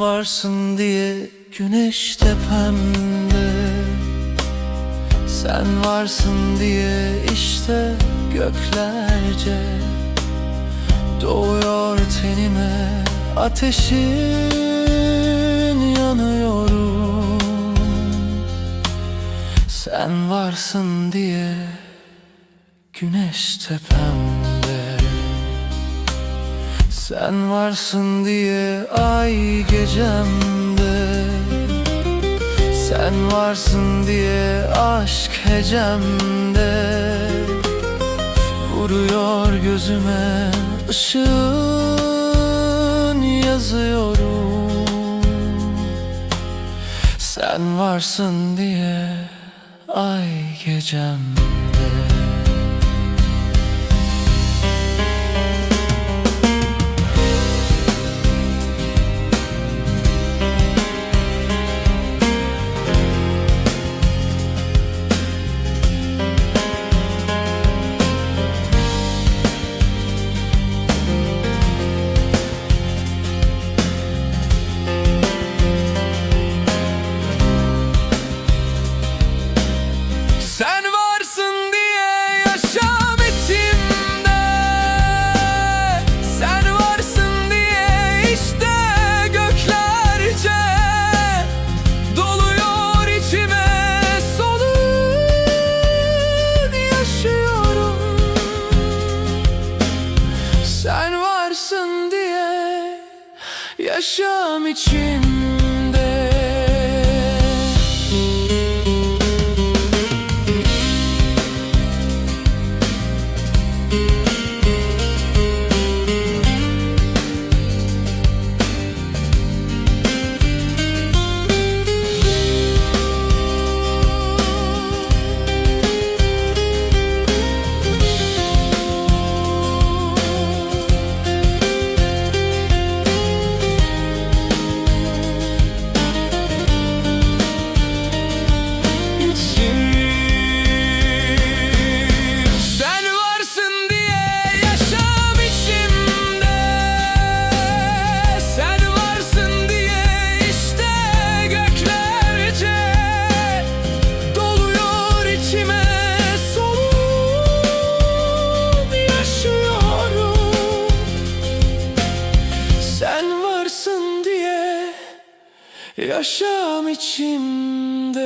varsın diye güneş tepemde. Sen varsın diye işte göklerce. Doğuyor tenime ateşin yanıyorum. Sen varsın diye güneş tepemde Sen varsın diye ay gecemde. Sen varsın diye aşk hecemde. Vuruyor gözüme ışığın yazıyorum. Sen varsın diye ay gecemde varsın diye yaşam içimde yaşam içimde